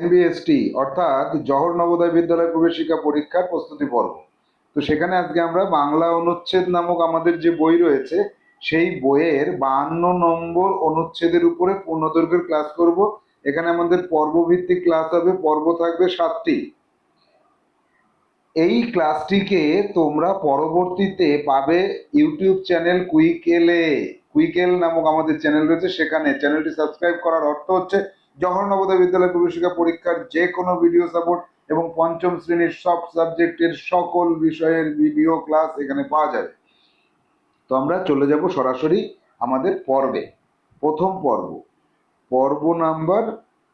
এনবিএসটি অর্থাৎ জহর নবোদয় বিদ্যালয় প্রবেশিকা পরীক্ষার প্রস্তুতি পর্ব। তো সেখানে আজকে আমরা বাংলা অনুচ্ছেদ নামক আমাদের যে বই রয়েছে, সেই বইয়ের বাহান্ন নম্বর অনুচ্ছেদের উপরে পূর্ণদৈর্ঘ্যের ক্লাস করব। এখানে আমাদের পর্বভিত্তিক ক্লাস হবে, পর্ব থাকবে সাতটি। এই ক্লাসটিকে তোমরা পরবর্তীতে পাবে ইউটিউব চ্যানেল কুইকেলে। কুইকেল নামক আমাদের চ্যানেল রয়েছে, সেখানে চ্যানেলটি সাবস্ক্রাইব করার অর্থ হচ্ছে জহর নবোদয় বিদ্যালয় প্রবেশিকা পরীক্ষার যে কোনো ভিডিও সাপোর্ট এবং পঞ্চম শ্রেণির সব সাবজেক্টের সকল বিষয়ের ভিডিও ক্লাস এখানে পাওয়া যাবে। তো আমরা চলে যাব সরাসরি আমাদের পর্বে। প্রথম পর্ব। পর্ব নাম্বার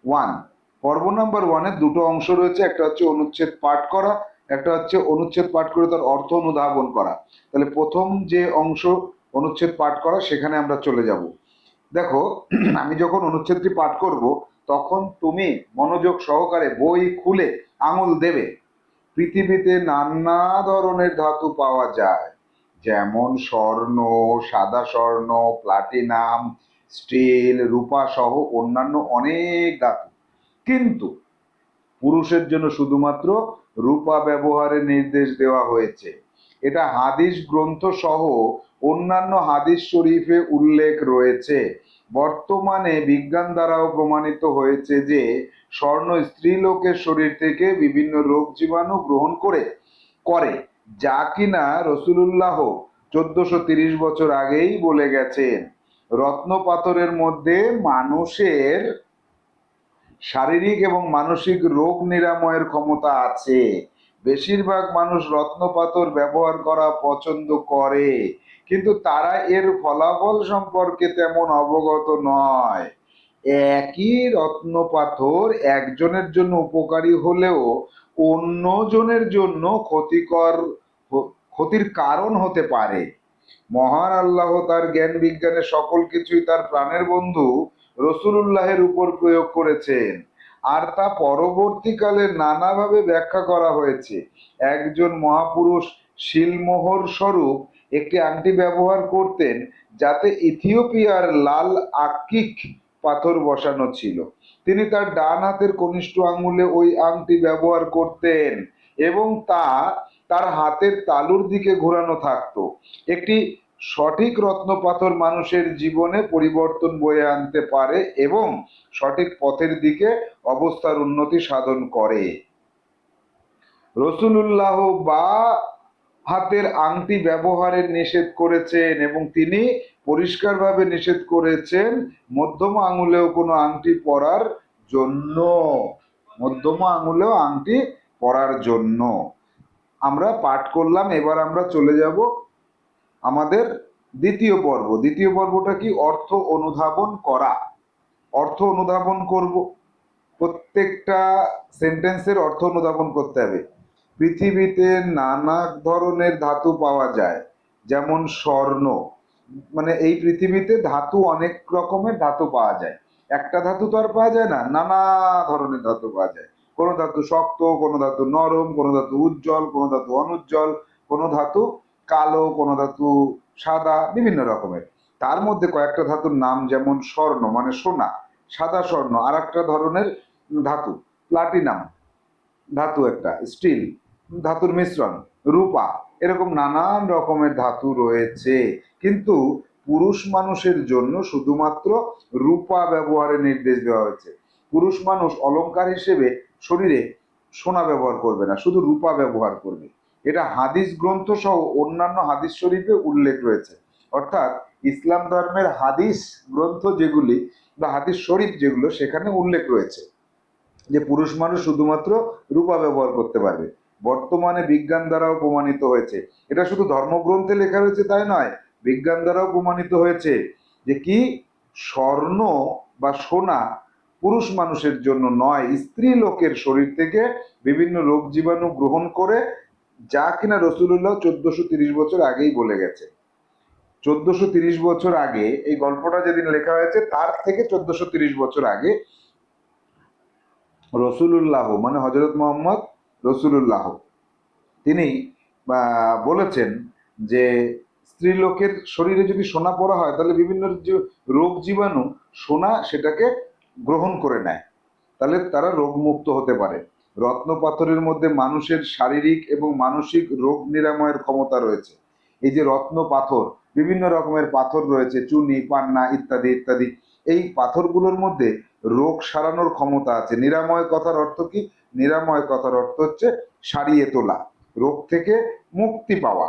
ওয়ান পর্ব নাম্বার ওয়ানের দুটো অংশ রয়েছে, একটা হচ্ছে অনুচ্ছেদ পাঠ করা, একটা হচ্ছে অনুচ্ছেদ পাঠ করে তার অর্থ অনুধাবন করা। তাহলে প্রথম যে অংশ অনুচ্ছেদ পাঠ করা, সেখানে আমরা চলে যাব। দেখো, আমি যখন অনুচ্ছেদটি পাঠ করব তখন তুমি মনোযোগ সহকারে বই খুলে আঙুল দেবে। পৃথিবীতে নানা ধরনের ধাতু পাওয়া যায়। যেমন স্বর্ণ, সাদা স্বর্ণ, প্লাটিনাম, স্টিল, রূপা সহ অন্যান্য অনেক ধাতু। কিন্তু পুরুষের জন্য শুধুমাত্র রূপা ব্যবহারের নির্দেশ দেওয়া হয়েছে। এটা হাদিস গ্রন্থ সহ অন্যান্য হাদিস শরীফে উল্লেখ রয়েছে। বর্তমানে বিজ্ঞান দ্বারাও প্রমাণিত হয়েছে যে স্বর্ণ স্ত্রীলোকের শরীর থেকে বিভিন্ন রোগ জীবাণু গ্রহণ করে করে, যা কিনা রসুলুল্লাহ চোদ্দশো তিরিশ বছর আগেই বলে গেছেন। রত্ন পাথরের মধ্যে মানুষের শারীরিক এবং মানসিক রোগ নিরাময়ের ক্ষমতা আছে। বেশিরভাগ মানুষ রত্নপাথর ব্যবহার করা পছন্দ করে। কিন্তু তারা এর ফলাফল সম্পর্কে তেমন অবগত নয়। একই রত্ন পাথর একজনের জন্য উপকারী হলেও অন্যজনের জন্য ক্ষতিকর ক্ষতির কারণ হতে পারে। মহান আল্লাহ তার জ্ঞান বিজ্ঞানের সকল কিছুই তার প্রাণের বন্ধু রসুলুল্লাহের উপর প্রয়োগ করেছেন। আর তা পরবর্তীকালে নানাভাবে ব্যাখ্যা করা হয়েছে। একজন মহাপুরুষ শিলমোহর স্বরূপ একটি আংটি ব্যবহার করতেন যাতে ইথিওপিয়ার লাল আকিক পাথর বসানো ছিল। তিনি তার ডান হাতের কনিষ্ঠ আঙ্গুলে ওই আংটি ব্যবহার করতেন এবং তা তার হাতের তালুর দিকে ঘোরানো থাকতো। একটি সঠিক রত্নপাথর মানুষের জীবনে পরিবর্তন বয়ে আনতে পারে এবং সঠিক পথের দিকে অবস্থার উন্নতি সাধন করে। রসুলুল্লাহ বা হাতের আংটি ব্যবহারের নিষেধ করেছেন এবং তিনি পরিষ্কারভাবে নিষেধ করেছেন, মধ্যম আঙুলেও কোনো আংটি পরার জন্য। মধ্যম আঙুলেও আংটি পরার জন্য। আমরা পাঠ করলাম, এবার আমরা চলে যাব আমাদের দ্বিতীয় পর্ব। দ্বিতীয় পর্বটা কি? অর্থ অনুধাবন করা। অর্থ অনুধাবন করব। প্রত্যেকটা সেন্টেন্সের অর্থ অনুধাবন করতে হবে। পৃথিবীতে নানা ধরনের ধাতু পাওয়া যায়, যেমন স্বর্ণ। মানে এই পৃথিবীতে ধাতু অনেক রকমের ধাতু পাওয়া যায়। একটা ধাতু তো আর পাওয়া যায় না, নানা ধরনের ধাতু পাওয়া যায়। কোনো ধাতু শক্ত, কোনো ধাতু নরম, কোনো ধাতু উজ্জ্বল, কোনো ধাতু অনুজ্জ্বল, কোনো ধাতু কালো, কোনো ধাতু সাদা, বিভিন্ন রকমের। তার মধ্যে কয়েকটা ধাতুর নাম যেমন স্বর্ণ মানে সোনা, সাদা স্বর্ণ আর একটা ধরনের ধাতু, প্লাটিনাম ধাতু একটা, স্টিল। ধাতুর মিশ্রণ, রূপা, এরকম নানান রকমের ধাতু রয়েছে। কিন্তু পুরুষ মানুষের জন্য শুধুমাত্র রূপা ব্যবহারের নির্দেশ দেওয়া হয়েছে। পুরুষ মানুষ অলংকার হিসেবে শরীরে সোনা ব্যবহার করবে না, শুধু রূপা ব্যবহার করবে। এটা হাদিস গ্রন্থ সহ অন্যান্য হাদিস শরীফে উল্লেখ রয়েছে। অর্থাৎ ইসলাম ধর্মের হাদিস গ্রন্থ যেগুলি বা হাদিস শরীফ যেগুলো, সেখানে উল্লেখ রয়েছে যে পুরুষ মানুষ শুধুমাত্র রূপা ব্যবহার করতে পারবে। বর্তমানে বিজ্ঞান দ্বারাও প্রমাণিত হয়েছে। এটা শুধু ধর্মগ্রন্থে লেখা রয়েছে তাই নয়, বিজ্ঞান দ্বারাও প্রমাণিত হয়েছে যে কি? স্বর্ণ বা সোনা পুরুষ মানুষের জন্য নয়, স্ত্রী লোকের শরীর থেকে বিভিন্ন রোগ জীবাণু গ্রহণ করে, যা কিনা রসুল্লাহ চোদ্দশো তিরিশ বছর আগেই বলে গেছে। চোদ্দশো তিরিশ বছর আগে, এই গল্পটা যেদিন লেখা হয়েছে, তার থেকে চোদ্দশো তিরিশ বছর আগে, রসুলুল্লাহ মানে হজরত মোহাম্মদ রসুলুল্লাহ। তিনি বলেছেন যে স্ত্রীলোকের শরীরে যদি সোনা পড়া হয়, তাহলে বিভিন্ন রোগ জীবাণু সোনা সেটাকে গ্রহণ করে নেয়। তাহলে তারা রোগমুক্ত হতে পারে। রত্ন পাথরের মধ্যে মানুষের শারীরিক এবং মানসিক রোগ নিরাময়ের ক্ষমতা রয়েছে। এই যে রত্ন পাথর, বিভিন্ন রকমের পাথর রয়েছে, চুনি, পান্না ইত্যাদি ইত্যাদি। এই পাথরগুলোর মধ্যে রোগ সারানোর ক্ষমতা আছে। নিরাময় কথার অর্থ কি? নিরাময় কথার অর্থ হচ্ছে সারিয়ে তোলা, রোগ থেকে মুক্তি পাওয়া।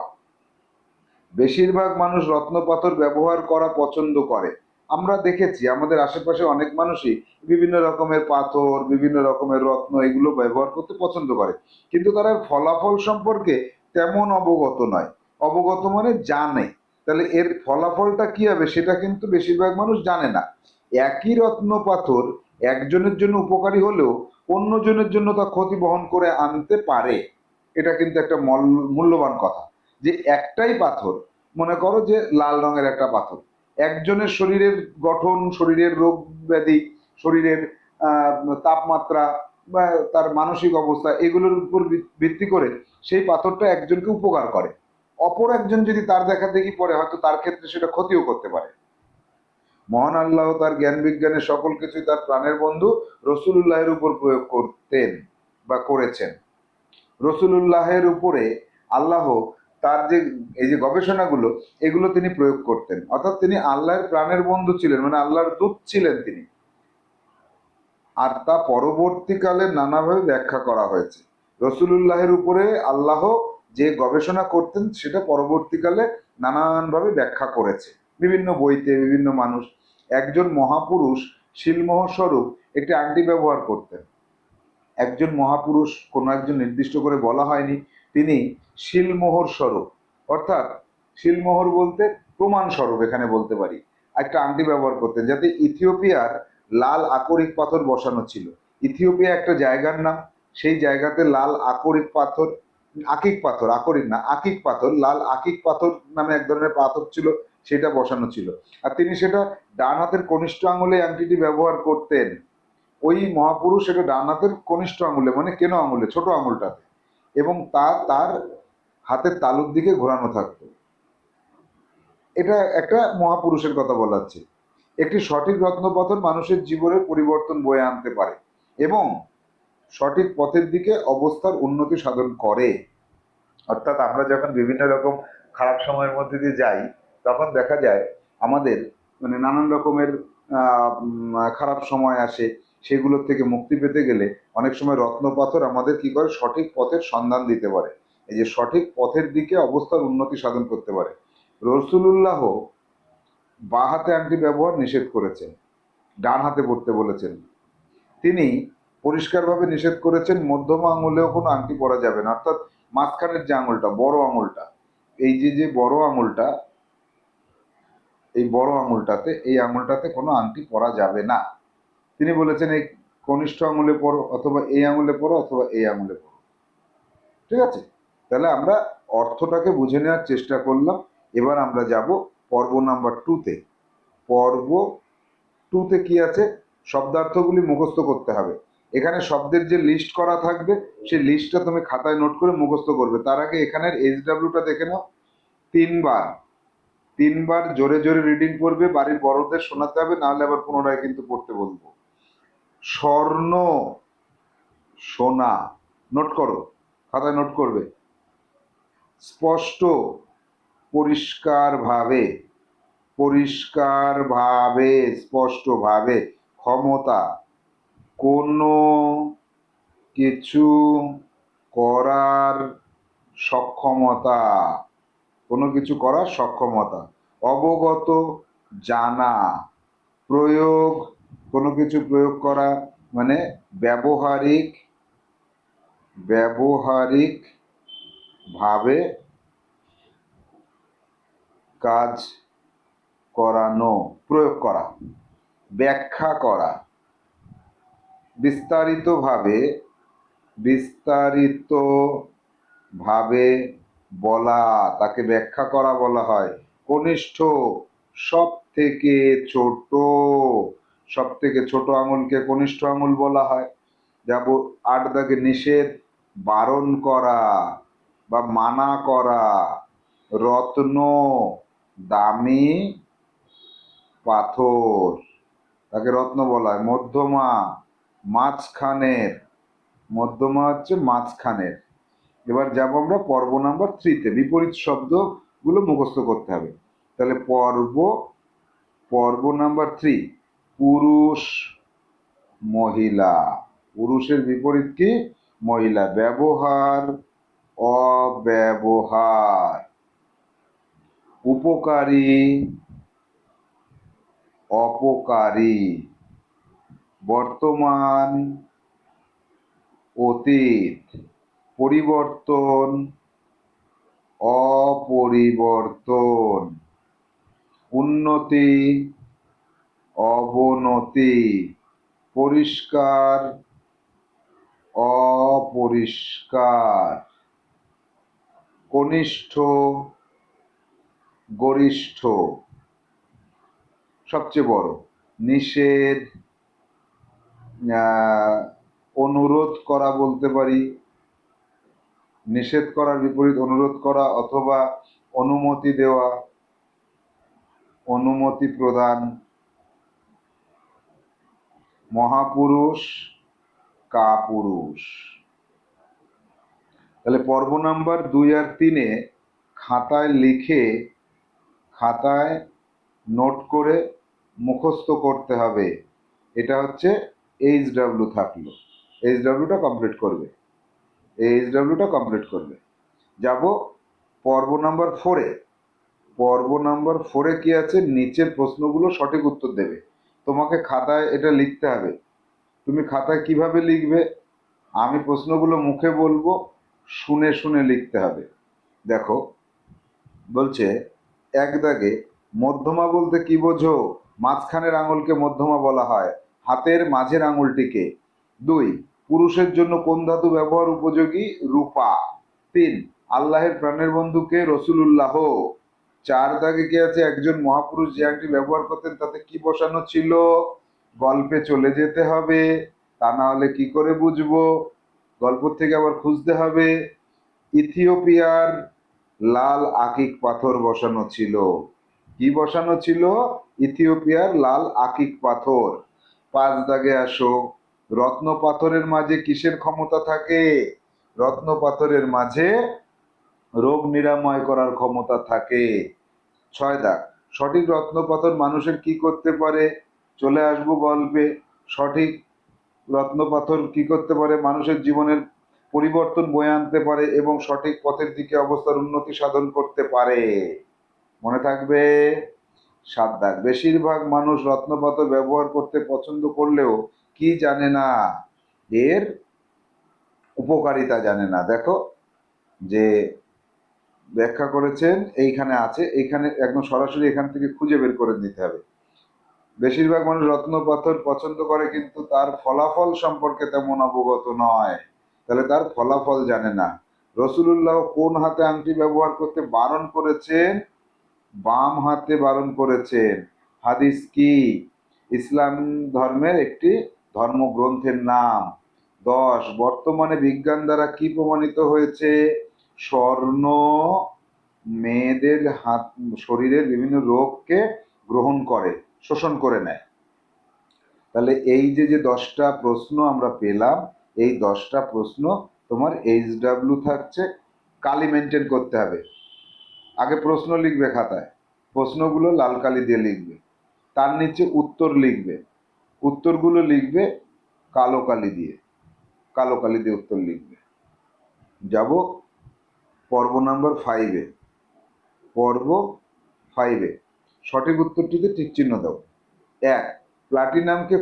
বেশিরভাগ মানুষ রত্ন পাথর ব্যবহার করা পছন্দ করে। আমরা দেখেছি, আমাদের আশেপাশে অনেক মানুষই বিভিন্ন রকমের পাথর, বিভিন্ন রকমের রত্ন এগুলো ব্যবহার করতে পছন্দ করে। কিন্তু তারা ফলাফল সম্পর্কে তেমন অবগত নয়। অবগত মানে জানে। তাহলে এর ফলাফলটা কি হবে সেটা কিন্তু বেশিরভাগ মানুষ জানে না। একই রত্ন পাথর একজনের জন্য উপকারী হলেও অন্যজনের জন্য তা ক্ষতি বহন করে আনতে পারে। এটা কিন্তু একটা মল- মূল্যবান কথা। যে একটাই পাথর, মনে করো যে লাল রঙের একটা পাথর, একজনের শরীরের গঠন, শরীরের রোগ ব্যাধি, শরীরের তাপমাত্রা বা তার মানসিক অবস্থা, এগুলোর উপর ভিত- ভিত্তি করে সেই পাথরটা একজনকে উপকার করে। অপর একজন যদি তার দেখা দেখি পরে হয়তো তার ক্ষেত্রে সেটা ক্ষতিও করতে পারে। মহান আল্লাহ তার জ্ঞান বিজ্ঞানের সকল কিছুই তার প্রাণের বন্ধু রসুলুল্লাহের উপর প্রয়োগ করতেন বা করেছেন। রসুলুল্লাহের উপরে আল্লাহ তার যে, এই যে গবেষণাগুলো, এগুলো তিনি প্রয়োগ করতেন। অর্থাৎ তিনি আল্লাহর প্রাণের বন্ধু ছিলেন মানে আল্লাহর দূত ছিলেন তিনি। আর তা পরবর্তীকালে নানাভাবে ব্যাখ্যা করা হয়েছে। রসুলুল্লাহের উপরে আল্লাহ যে গবেষণা করতেন, সেটা পরবর্তীকালে নানানভাবে ব্যাখ্যা করেছে। বিভিন্ন বইতে বিভিন্ন মানুষ একজন মহাপুরুষ শিলমোহর স্বরূপ একটি আংটি ব্যবহার করতেন। একজন মহাপুরুষ কোনো একজন নির্দিষ্ট করে বলা হয়নি, তিনি শিলমোহর স্বরূপ। অর্থাৎ শিলমোহর বলতে প্রমাণ স্বরূপ এখানে বলতে পারি। একটা আংটি ব্যবহার করতেন যাতে ইথিওপিয়ার লাল আকরিক পাথর বসানো ছিল। ইথিওপিয়া একটা জায়গার নাম, সেই জায়গাতে লাল আকরিক পাথর আকিক পাথর, আকরিক না আকিক পাথর, লাল আকিক পাথর নামে এক ধরনের পাথর ছিল। সেটা বসানো ছিল। আর তিনি সেটা ডান হাতের কনিষ্ঠ আঙুলে আংটিটি ব্যবহার করতেন। ওই মহাপুরুষ সেটা ডান হাতের কনিষ্ঠ আঙুলে মানে কেন আঙুলে? ছোট আঙুলটাতে। এবং তা, তার হাতের তালুর দিকে ঘোরানো থাকতো। এটা একটা মহাপুরুষের কথা বলাচ্ছে একটি সঠিক রত্নপাথর মানুষের জীবনের পরিবর্তন বয়ে আনতে পারে এবং সঠিক পথের দিকে অবস্থার উন্নতি সাধন করে। অর্থাৎ আমরা যখন বিভিন্ন রকম খারাপ সময়ের মধ্যে দিয়ে যাই তখন দেখা যায় আমাদের মানে নানান রকমের খারাপ সময় আসে, সেগুলোর থেকে মুক্তি পেতে গেলে অনেক সময় রত্নপাথর আমাদের কি করে? সঠিক পথের সন্ধান দিতে পারে। এই যে সঠিক পথের দিকে অবস্থার উন্নতি সাধন করতে পারে। রসুলুল্লাহ বাঁ হাতে আংটি ব্যবহার নিষেধ করেছেন, ডান হাতে পড়তে বলেছেন। তিনি পরিষ্কারভাবে নিষেধ করেছেন, মধ্যমা আঙুলেও কোনো আংটি পরা যাবে না। অর্থাৎ মাঝখানের যে আঙুলটা, বড় আঙুলটা, এই যে যে বড় আঙুলটা এই বড় আঙুলটাতে, এই আঙুলটাতে কোনো আংটি পরা যাবে না। তিনি বলেছেন, এই কনিষ্ঠ আঙুলে পড়ো অথবা এই আঙুলে পড়ো অথবা এই আঙুলে পড়ো ঠিক আছে? তাহলে আমরা অর্থটাকে বুঝে নেওয়ার চেষ্টা করলাম। এবার আমরা যাব পর্ব নাম্বার টুতে পর্ব টুতে কি আছে? শব্দার্থগুলি মুখস্থ করতে হবে। এখানে শব্দের যে লিস্ট করা থাকবে, সেই লিস্টটা তুমি খাতায় নোট করে মুখস্থ করবে। তার আগে এখানের এইচ ডাব্লিউটা দেখে নাও। তিনবার। তিনবার জোরে জোরে রিডিং করবে, বাড়ির বড়দের শোনাতে হবে নাহলে আবার পুনরায় কিন্তু পড়তে বলব। স্বর্ণ সোনা নোট করো, খাতায় নোট করবে। স্পষ্ট, পরিষ্কারভাবে পরিষ্কারভাবে, স্পষ্টভাবে, ক্ষমতা, কোনো কিছু করার সক্ষমতা। কোনো কিছু করার সক্ষমতা। অবগত জানা। প্রয়োগ, কোনো কিছু প্রয়োগ করা মানে ব্যবহারিক ব্যবহারিক ভাবে কাজ করানো, প্রয়োগ করা, ব্যাখ্যা করা। বিস্তারিতভাবে বিস্তারিতভাবে বলা, তাকে ব্যাখ্যা করা বলা হয়। কনিষ্ঠ সব থেকে ছোট সব থেকে ছোট আঙুলকে কনিষ্ঠ আঙুল বলা হয়। যাব আট দাগে নিষেধ, বারণ করা বা মানা করা, রত্ন, দামি পাথর, তাকে রত্ন বলা হয়। মধ্যমা, মাঝখানের, মধ্যমা হচ্ছে মাঝখানের। এবার যাব আমরা পর্ব নাম্বার থ্রিতে। বিপরীত শব্দগুলো মুখস্থ করতে হবে। তাহলে পর্ব পর্ব নাম্বার থ্রি, পুরুষ, মহিলা। পুরুষের বিপরীত কি? মহিলা। ব্যবহার, অব্যবহার। উপকারী, অপকারী। বর্তমান, অতীত। পরিবর্তন, অপরিবর্তন। উন্নতি, অবনতি। পরিষ্কার, অপরিষ্কার। কনিষ্ঠ, গরিষ্ঠ। সবচেয়ে বড়, নিষেধ অনুরোধ করা বলতে পারি। নিষেধ করার বিপরীত অনুরোধ করা অথবা অনুমতি দেওয়া, অনুমতি প্রদান, মহাপুরুষ, কাপুরুষ। তাহলে পর্ব নাম্বার দুই আর তিনে খাতায় লিখে, খাতায় নোট করে মুখস্থ করতে হবে। এটা হচ্ছে এইচ ডাব্লিউ থাকল। এইচ ডাব্লিউটা কমপ্লিট করবে। এইচ ডাব্লিউটা কমপ্লিট করবে। যাব পর্ব নাম্বার ফোরে পর্ব নাম্বার ফোরে কি আছে? নিচের প্রশ্নগুলো সঠিক উত্তর দেবে। তোমাকে খাতায় এটা লিখতে হবে। তুমি খাতায় কীভাবে লিখবে? আমি প্রশ্নগুলো মুখে বলব, শুনে শুনে লিখতে হবে। দেখো, বলছে, এক দাগে, মধ্যমা বলতে কি বোঝো? মাঝখানের আঙুলকে মধ্যমা বলা হয়। হাতের মাঝের আঙুলটিকে। দুই পুরুষের জন্য কোন ধাতু ব্যবহার উপযোগী? রূপা। তিন, আল্লাহের প্রাণের বন্ধুকে রসুলুল্লাহ। চার দাগে কি আছে? একজন মহাপুরুষ যে আংটি ব্যবহার করতেন, তাতে কি বসানো ছিল? গল্পে চলে যেতে হবে, তা না হলে কি করে বুঝব? গল্প থেকে আবার খুঁজতে হবে। ইথিওপিয়ার লাল আকিক পাথর বসানো ছিল। কি বসানো ছিল? ইথিওপিয়ার লাল আকিক পাথর। পাঁচ দাগে আসো। রত্ন পাথরের মাঝে কিসের ক্ষমতা থাকে? রত্ন পাথরের মাঝে রোগ নিরাময় করার ক্ষমতা থাকে। ছয় দাগ, সঠিক রত্ন পাথর মানুষের কি করতে পারে? চলে আসব গল্পে। সঠিক রত্ন পাথর কি করতে পারে? মানুষের জীবনের পরিবর্তন বয়ে আনতে পারে এবং সঠিক পথের দিকে অবস্থার উন্নতি সাধন করতে পারে। মনে থাকবে? সাত দাগ, বেশিরভাগ মানুষ রত্নপাথর ব্যবহার করতে পছন্দ করলেও কি জানে না? এর উপকারিতা জানে না। দেখো, যে ব্যাখ্যা করেছেন, এইখানে আছে, এইখানে একদম সরাসরি এখান থেকে খুঁজে বের করে নিতে হবে। বেশিরভাগ মানুষ রত্ন পাথর পছন্দ করে, কিন্তু তার ফলাফল সম্পর্কে তেমন অবগত নয়। তাহলে তার ফলাফল জানে না। রসুলুল্লাহ কোন হাতে আংটি ব্যবহার করতে বারণ করেছেন? বাম হাতে বারণ করেছেন। হাদিস কি? ইসলাম ধর্মের একটি ধর্মগ্রন্থের নাম। দশ, বর্তমানে বিজ্ঞান দ্বারা কি প্রমাণিত হয়েছে? স্বর্ণ মেয়েদের হাত, শরীরের বিভিন্ন রোগকে গ্রহণ করে, শোষণ করে নেয়। তাহলে এই যে যে দশটা প্রশ্ন আমরা পেলাম, এই দশটা প্রশ্ন তোমার এইচ ডাব্লিউ থাকছে, কালি মেনটেন করতে হবে। আগে প্রশ্ন লিখবে খাতায়, প্রশ্নগুলো লাল কালি দিয়ে লিখবে। তার নিচে উত্তর লিখবে। উত্তরগুলো লিখবে কালো কালি দিয়ে, কালো কালি দিয়ে উত্তর লিখবে। যাব পর্ব নাম্বার ফাইভে পর্ব ফাইভে সঠিক উত্তরটিতে টিক চিহ্ন দাও। এক, প্লাটিনামকে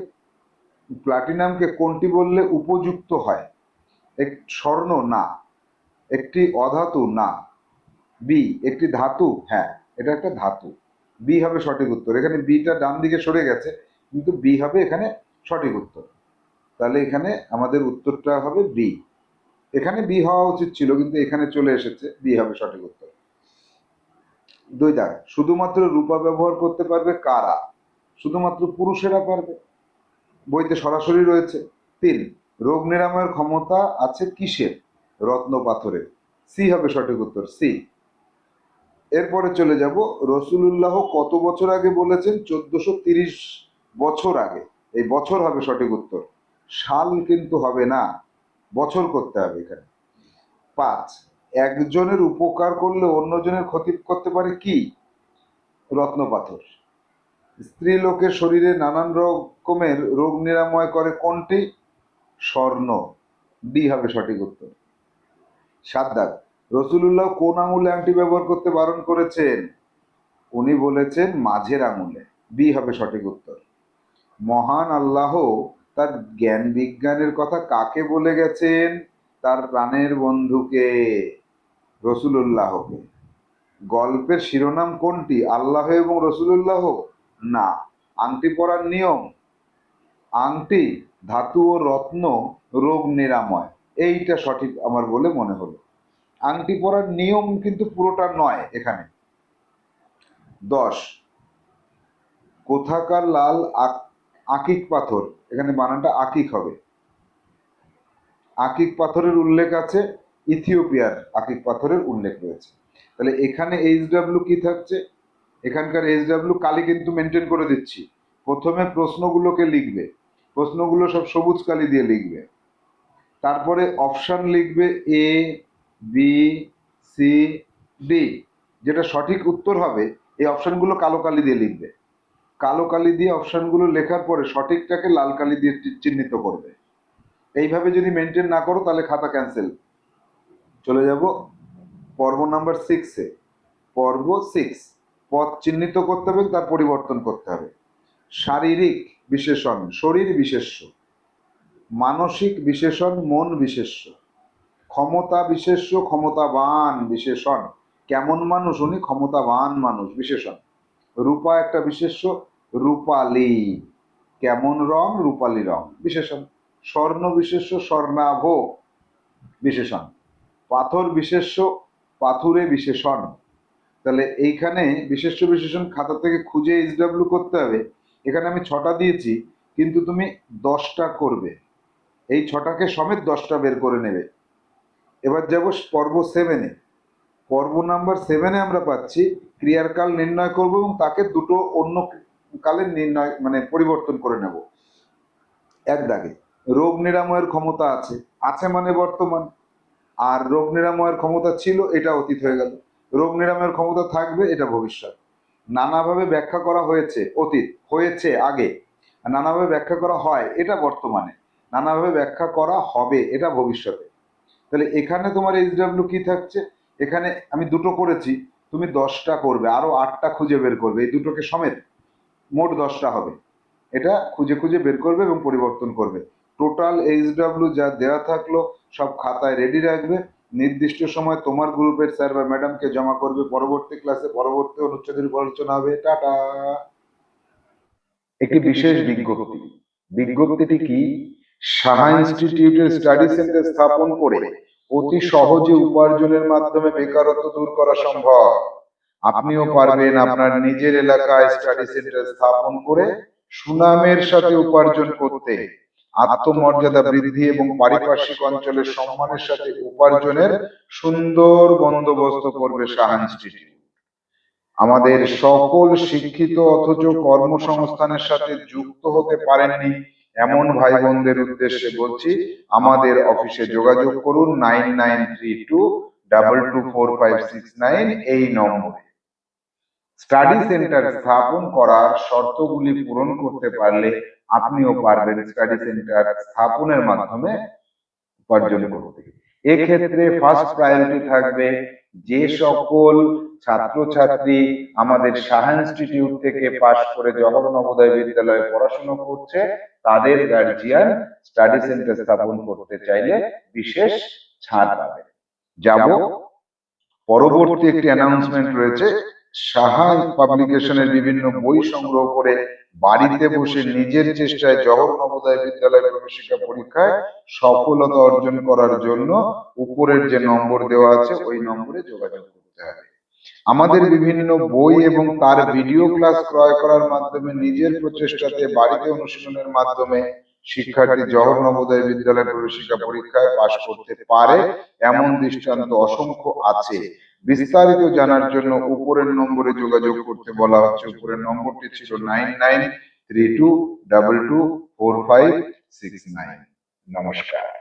প্লাটিনামকে কোনটি বললে উপযুক্ত হয়? এক, স্বর্ণ, না। একটি অধাতু, না। বি একটি ধাতু হ্যাঁ এটা একটা ধাতু। বি হবে সঠিক উত্তর। এখানে বিটা ডান দিকে সরে গেছে। কিন্তু বি হবে এখানে সঠিক উত্তর। তাহলে এখানে আমাদের উত্তরটা হবে বি এখানে বি হওয়া উচিত ছিল, কিন্তু এখানে চলে এসেছে বি হবে সঠিক উত্তর। দুই দাগ, শুধুমাত্র রূপা ব্যবহার করতে পারবে কারা? শুধুমাত্র পুরুষেরা পারবে। বইতে সরাসরি রয়েছে, তিন, রোগ নিরাময়ের ক্ষমতা আছে কিসের? রত্ন পাথরের। সি হবে সঠিক উত্তর সি এরপরে চলে যাব, রসুলুল্লাহ কত বছর আগে বলেছেন, চোদ্দশো তিরিশ বছর আগে, এই বছর হবে সঠিক উত্তর। সাল কিন্তু হবে না, বছর করতে হবে এখানে। পাঁচ, একজনের উপকার করলে অন্যজনের ক্ষতি করতে পারে কি? রত্ন পাথর। স্ত্রী লোকের শরীরে নানান রকমের রোগ নিরাময় করে কোনটি? স্বর্ণ। ডি হবে সঠিক উত্তর। সাত দাগ রসুল্লাহ কোন আঙুলে আংটি ব্যবহার করতে বারণ করেছেন? উনি বলেছেন, মাঝের আঙুলে। বি হবে সঠিক উত্তর। মহান আল্লাহ তার জ্ঞান বিজ্ঞানের কথা কাকে বলে গেছেন? তার প্রাণের বন্ধুকে, রসুলুল্লাহকে। গল্পের শিরোনাম কোনটি? আল্লাহ এবং রসুলুল্লাহ? না। আংটি পরার নিয়ম? আংটি ধাতু ও রত্ন রোগ নিরাময়। এইটা সঠিক আমার বলে মনে হলো। আংটি পরার নিয়ম কিন্তু পুরোটা নয় এখানে। দশ। কোথাকার লাল আক- আকিক পাথর, এখানে বানানটা আকিক হবে। আকিক পাথরের উল্লেখ আছে ইথিওপিয়ার আকিক পাথরের উল্লেখ রয়েছে। তাহলে এখানে এইচ ডাব্লিউ কি থাকছে? এখানকার এইচ ডাব্লিউ কালি কিন্তু মেনটেন করে দিচ্ছি। প্রথমে প্রশ্নগুলোকে লিখবে। প্রশ্নগুলো সব সবুজ কালি দিয়ে লিখবে। তারপরে অপশান লিখবে এ, বি, সি, ডি। যেটা সঠিক উত্তর হবে, এই অপশানগুলো কালো কালি দিয়ে লিখবে। কালো কালি দিয়ে অপশনগুলো লেখার পরে সঠিকটাকে লাল কালি দিয়ে চিহ্নিত করবে। এইভাবে যদি মেনটেন না করো, তাহলে খাতা ক্যান্সেল চলে যাব পর্ব নাম্বার সিক্সে পর্ব সিক্স পথ চিহ্নিত করতে হবে, তার পরিবর্তন করতে হবে। শারীরিক বিশেষণ, শরীর বিশেষ্য। মানসিক বিশেষণ, মন বিশেষ্য। ক্ষমতা বিশেষ্য, ক্ষমতাবান বিশেষণ। কেমন মানুষ, উনি ক্ষমতাবান মানুষ, বিশেষণ। রূপা একটা বিশেষ্য রূপালী। কেমন রং? রূপালী রং। বিশেষণ। স্বর্ণ বিশেষ্য, স্বর্ণাভ বিশেষণ। পাথর বিশেষ্য, পাথুরে বিশেষণ। তাহলে এইখানে বিশেষ্য বিশেষণ খাতা থেকে খুঁজে এইচ ডাব্লিউ করতে হবে। এখানে আমি ছটা দিয়েছি, কিন্তু তুমি দশটা করবে। এই ছটাকে সমেত দশটা বের করে নেবে। এবার যাব পর্ব সেভেনে পর্ব নাম্বার সেভেনে আমরা পাচ্ছি, ক্রিয়ার কাল নির্ণয় করব এবং তাকে দুটো অন্য কালের নির্ণয় মানে পরিবর্তন করে নেব। এক দাগে, রোগ নিরাময়ের ক্ষমতা আছে। আছে মানে বর্তমান। আর রোগ নিরাময়ের ক্ষমতা ছিল, এটা অতীত হয়ে গেল। রোগ নিরাময়ের ক্ষমতা থাকবে, এটা ভবিষ্যৎ। নানাভাবে ব্যাখ্যা করা হয়েছে, অতীত, হয়েছে, আগে। নানাভাবে ব্যাখ্যা করা হয়, এটা বর্তমানে। নানাভাবে ব্যাখ্যা করা হবে, এটা ভবিষ্যতে। তাহলে এখানে তোমার এইচ ডাব্লিউ কি থাকছে? এখানে আমি দুটো করেছি, তুমি দশটা করবে, আরও আটটা খুঁজে বের করবে, এই দুটোকে সমেত। মোট দশটা হবে। এটা খুঁজে খুঁজে বের করবে এবং পরিবর্তন করবে। টোটাল এইচ ডাব্লিউ যা দেওয়া থাকল সব খাতায় রেডি রাখবে। নির্দিষ্ট সময় তোমার গ্রুপের স্যার বা ম্যাডামকে জমা করবে। পরবর্তী ক্লাসে পরবর্তী অনুচ্ছেদের উপর আলোচনা হবে। টাটা! একটি বিশেষ বিজ্ঞপ্তি। বিজ্ঞপ্তিটি কি? সাহা ইনস্টিটিউটের স্টাডি সেন্টার স্থাপন করে অতি সহজে উপার্জনের মাধ্যমে বেকারত্ব দূর করা সম্ভব। আপনিও পারবেন আপনার নিজের এলাকায় স্টাডি সেন্টার স্থাপন করে সুনামের সাথে উপার্জন করতে। আত্মমর্যাদা বৃদ্ধি এবং পারিপার্শ্বিক অঞ্চলের সম্মানের সাথে উপার্জনের সুন্দর বন্দোবস্ত করবে সাহা ইনস্টিটিউট। আমাদের সকল শিক্ষিত অথচ কর্মসংস্থানের সাথে যুক্ত হতে পারেননি এমন ভাই বোনদের উদ্দেশ্যে বলছি, আমাদের অফিসে যোগাযোগ করুন nine nine three two double two four five six nine এই নম্বরে। স্টাডি সেন্টার স্থাপন করার শর্তগুলি পূরণ করতে পারলে আপনিও পারবেন স্টাডি সেন্টার স্থাপনের মাধ্যমে উপার্জন করতে। এক্ষেত্রে ফার্স্ট প্রায়োরিটি থাকবে যে সকল ছাত্রছাত্রী আমাদের সাহা ইনস্টিটিউট থেকে পাশ করে জওহর নবোদয় বিদ্যালয়ে পড়াশোনা করছে, তাদের গার্জিয়ান স্টাডি সেন্টার স্থাপন করতে চাইলে বিশেষ ছাড় পাবে যাব। পরবর্তী একটি অ্যানাউন্সমেন্ট রয়েছে। সাহা পাবলিকেশনের বিভিন্ন বই সংগ্রহ করে বাড়িতে বসে নিজের চেষ্টায় জওহর নবোদয় বিদ্যালয় প্রবেশিকা পরীক্ষায় সফলতা অর্জন করার জন্য উপরের যে নম্বর দেওয়া আছে, ওই নম্বরে যোগাযোগ করতে হবে। আমাদের বিভিন্ন বই এবং তার ভিডিও ক্লাস ক্রয় করার মাধ্যমে, নিজের প্রচেষ্টাতে বাড়িতে অনুশীলনের মাধ্যমে শিক্ষার্থী জওহর নবোদয় বিদ্যালয় প্রবেশিকা পরীক্ষায় পাশ করতে পারে, এমন দৃষ্টান্ত অসংখ্য আছে। বিস্তারিত জানার জন্য উপরের নম্বরে যোগাযোগ করতে বলা হচ্ছে। উপরের নম্বরটি ছিল nine nine three two double two four five six nine. নমস্কার।